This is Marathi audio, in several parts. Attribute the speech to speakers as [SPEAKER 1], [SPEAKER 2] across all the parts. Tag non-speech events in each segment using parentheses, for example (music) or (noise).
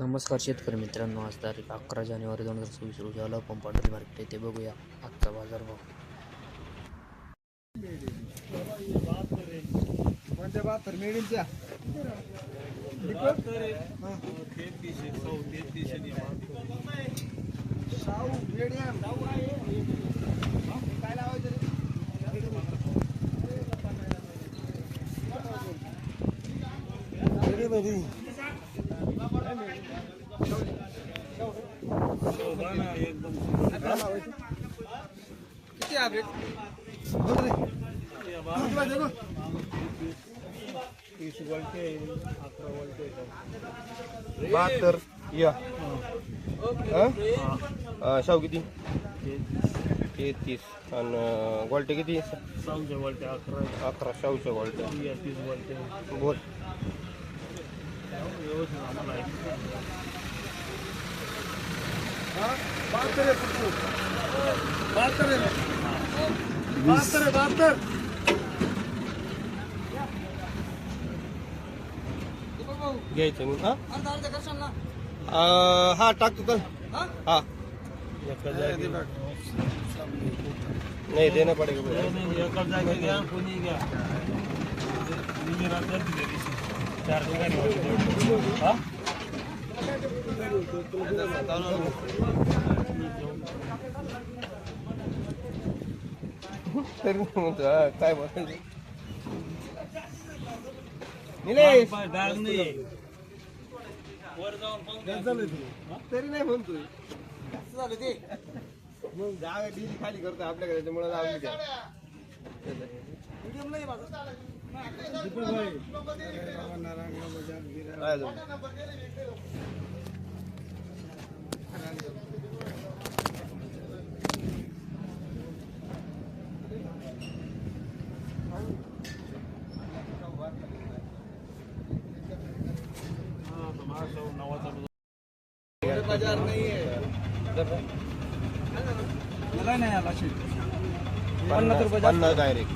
[SPEAKER 1] नमस्कार शेतकरी मित्रांनो आज तारीख अकरा जानेवारी दोन हजार सव्वीस रोजी आला आपण पांढरी मार्केट येथे. बघूया आजचा बाजारभाव
[SPEAKER 2] कोणत्या बहात्तर मिळींच्या शाहू मीडियम काय लावायचं रे? किती ॲव्हरेज बोल रे किती पाहिजे गं?
[SPEAKER 3] बहात्तर या शाव किती? तेहतीस. आणि गोल्टे किती?
[SPEAKER 4] साऊच्या वळत्या अकरा
[SPEAKER 3] अकरा शाहूच्या गोल्टे
[SPEAKER 4] या तीस वळत्या
[SPEAKER 3] बोल.
[SPEAKER 4] व्यवस्थित आम्हाला आहे.
[SPEAKER 2] हा? बहात्तर आहे पुढचं. बहात्तर आहे बहात्तर आहे बहात्तर
[SPEAKER 3] घ्यायचं मग हा अं, हा टाकतो तर हा
[SPEAKER 4] एका जागी
[SPEAKER 3] नाही देणं पडेल
[SPEAKER 4] चार ठिकाणी होते.
[SPEAKER 3] तरी म्हणतो काय बोलायचं? निलेश!
[SPEAKER 4] डाग नाही. वर जाऊन.
[SPEAKER 3] तरी नाही म्हणतोय. कसं झालं ते. मग जागा डिली खाली करतो आपल्याकडे त्याच्यामुळे जाऊ
[SPEAKER 4] बाजार नाही आहे.
[SPEAKER 2] मला नाही आला शेती.
[SPEAKER 3] पन्नास पन्नास डायरेक्ट.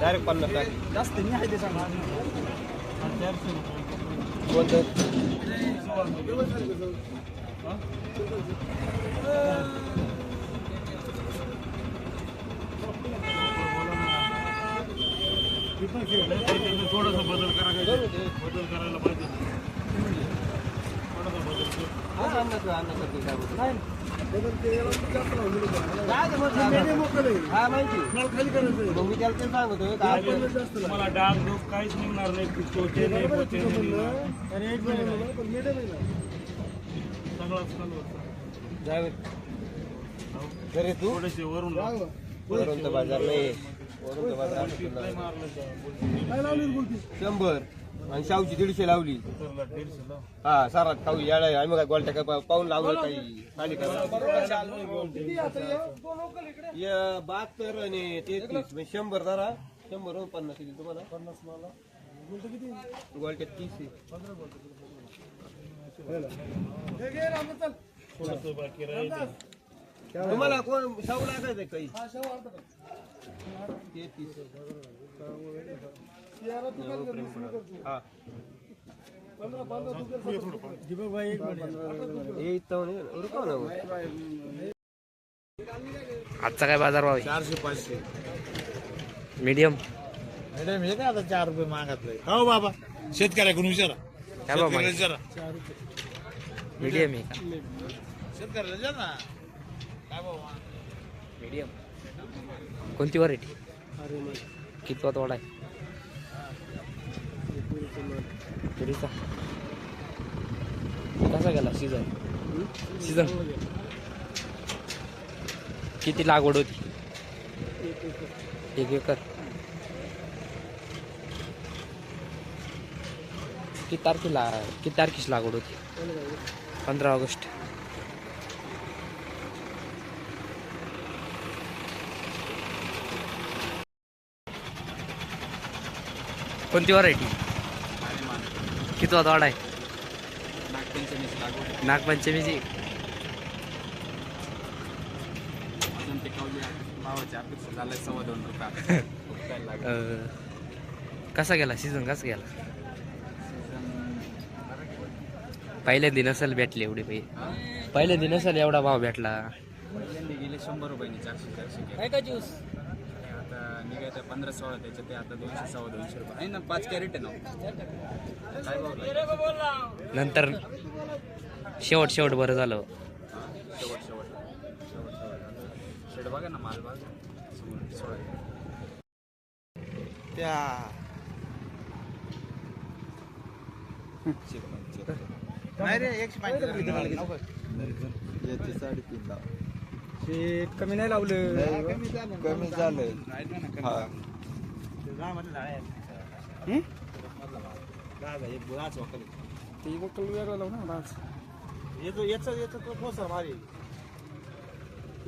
[SPEAKER 3] डायरेक्ट पन्नास टाक.
[SPEAKER 2] जास्त नाही आहे ते सांगा
[SPEAKER 4] रुपये.
[SPEAKER 3] कोणतं
[SPEAKER 4] थोडासा बदल करायला बदल करायला पाहिजे थोडासा बदल मला डाग डोक काहीच निघणार नाही चोचे नाही पोचे नाही सगळाच
[SPEAKER 3] घरी तू
[SPEAKER 4] थोडेसे वरून
[SPEAKER 3] वरून तर बाजार नाही. वरून तर बाजार शंभर. आणि शाहूची दीडशे लावली. हा सारा खाऊ याडा आहे. आम्ही काय गोलट्या काय पा- पाहून लावलं काही खाली करा. बहात्तर आणि तेहतीस म्हणजे शंभर जरा शंभर हो, पन्नास येतील तुम्हाला.
[SPEAKER 2] पन्नास मला.
[SPEAKER 3] गोलट्या तीस आहे. तुम्हाला कोण शाहू लागायचं काही? तेहतीस.
[SPEAKER 1] आजचा काय बाजारभाव आहे?
[SPEAKER 4] चारशे पाचशे.
[SPEAKER 1] मीडियम
[SPEAKER 4] मॅडम हे काय आता चार रुपये मागतलंय हो बाबा? शेतकऱ्याकडून विचारा?
[SPEAKER 1] काय भाव
[SPEAKER 4] शेतकऱ्याला
[SPEAKER 1] मागितलं?
[SPEAKER 4] विचारा.
[SPEAKER 1] मीडियम आहे का?
[SPEAKER 4] शेतकऱ्याला विचार. ना काय भाव माग-
[SPEAKER 1] मीडियम कोणती व्हरायटी कितवा तोडा आहे? तुरीचा कसा गेला सीझन सीझन किती लागवड होती? एक एकर. किती तारखेला किती तारखेची लागवड होती? पंधरा ऑगस्ट. कोणती व्हरायटी कितवा तोडा आहे? नागपंचमीची अं, (laughs) कसा गेला? सीझन कसा गेला? पहिल्यांदा नसेल भेटले एवढे पैसे पहिल्यांदा नसेल एवढा भाव भेटला.
[SPEAKER 5] पहिल्यांदा गेले शंभर रुपयांनी चारशे चारशे
[SPEAKER 4] काय
[SPEAKER 5] निघायचं पंधरा सोळा त्याच्यात ते आता दोनशे सव्वा दोनशे रुपये. आहे ना पाच कॅरेट आहे ना? काय भाव लागला?
[SPEAKER 1] नंतर शेवट शेवट बरं झालं.
[SPEAKER 5] शेवट शेवट. शेवट शेवट. शेड बघा ना माल बघा. समोर सोळा
[SPEAKER 2] त्या नाही रे एकशे
[SPEAKER 3] याचे साडेतीन लाव.
[SPEAKER 2] ते कमी नाही लावलं.
[SPEAKER 3] कमी झालंय हा.
[SPEAKER 2] ते वकल वेगळं लावू ना डान्स.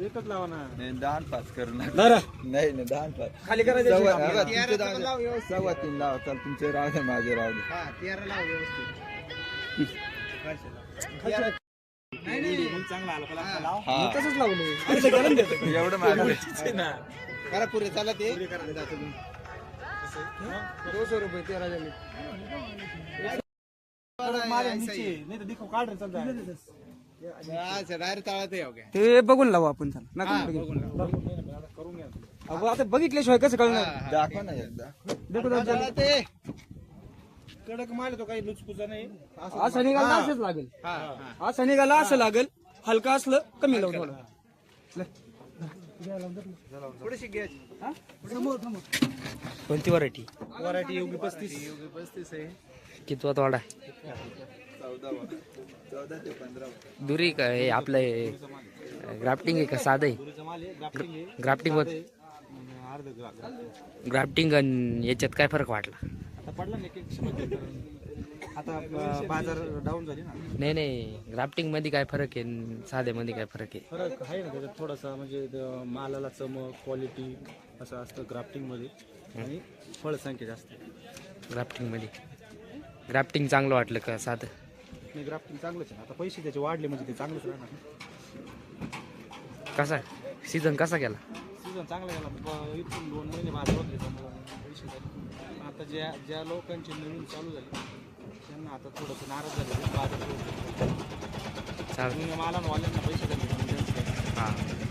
[SPEAKER 2] एकच लावा ना.
[SPEAKER 3] नाही दान पाच कर ना
[SPEAKER 2] बरं
[SPEAKER 3] नाही नाही दान पाच
[SPEAKER 2] खाली करायचं
[SPEAKER 3] सव्वा
[SPEAKER 2] आपल्याला.
[SPEAKER 3] हा, तुमचे दान- सव्वा तीन लाव. चल तुमचे राहू दे माझे दे.
[SPEAKER 2] मग
[SPEAKER 3] हा.
[SPEAKER 2] तसंच लावलं अर्ध घालून देतो. (laughs)
[SPEAKER 3] एवढं माझं
[SPEAKER 2] करा पुरे चला ते. दोनशे रुपये तेरा झाले ते बघून लावू आपण चला. नका करून घ्या. अहो, आता बघितल्याशिवाय कसं कळणार?
[SPEAKER 3] दाखव ना एकदा.
[SPEAKER 2] देखो. कडक माल तो काही लुचपुचा नाही. असं निघाला असंच लागेल. असं निघाला असं लागेल. हलका असलं कमी लावून थोडं. थोडीशी. हा?
[SPEAKER 1] कोणती व्हरायटी
[SPEAKER 2] वरायटी योगी पस्तीस.
[SPEAKER 1] कितवा तोडा
[SPEAKER 3] चौदा चौदा ते पंधरा
[SPEAKER 1] दुरी का हे आपलं ग्राफ्टिंग आहे का? साधं आहे? ग्राफ्टिंग
[SPEAKER 2] अर्ध
[SPEAKER 1] ग्राफ्टिंग आणि याच्यात काय फरक वाटला?
[SPEAKER 2] आता पडला ना एक बाजार डाऊन झाली ना.
[SPEAKER 1] नाही नाही ग्राफ्टिंगमध्ये काय फरक आहे? आणि साध्यामध्ये काय फरक आहे?
[SPEAKER 2] फरक आहे ना त्याच्यात थोडासा म्हणजे द- मालाला चमक क्वालिटी असं असतं ग्राफ्टिंगमध्ये. आणि फळसंख्या जास्त
[SPEAKER 1] ग्राफ्टिंगमध्ये. ग्राफ्टिंग चांगलं वाटलं का साधं?
[SPEAKER 2] नाही ग्राफ्टिंग चांगलंच आहे. आता पैसे त्याचे वाढले म्हणजे ते चांगलंच राहणार
[SPEAKER 1] कसा? सीझन कसा गेला?
[SPEAKER 2] सीझन चांगला गेला. ब- इथून दोन महिने बाजार होते त्यामुळं पैसे झाले. आता ज्या ज्या लोकांचे नवीन चालू झाले त्यांना आता थोडंसं नाराज झाले. बाजार माला वाल्यांना पैसे झाले म्हणून त्यांचं काय.
[SPEAKER 1] हां.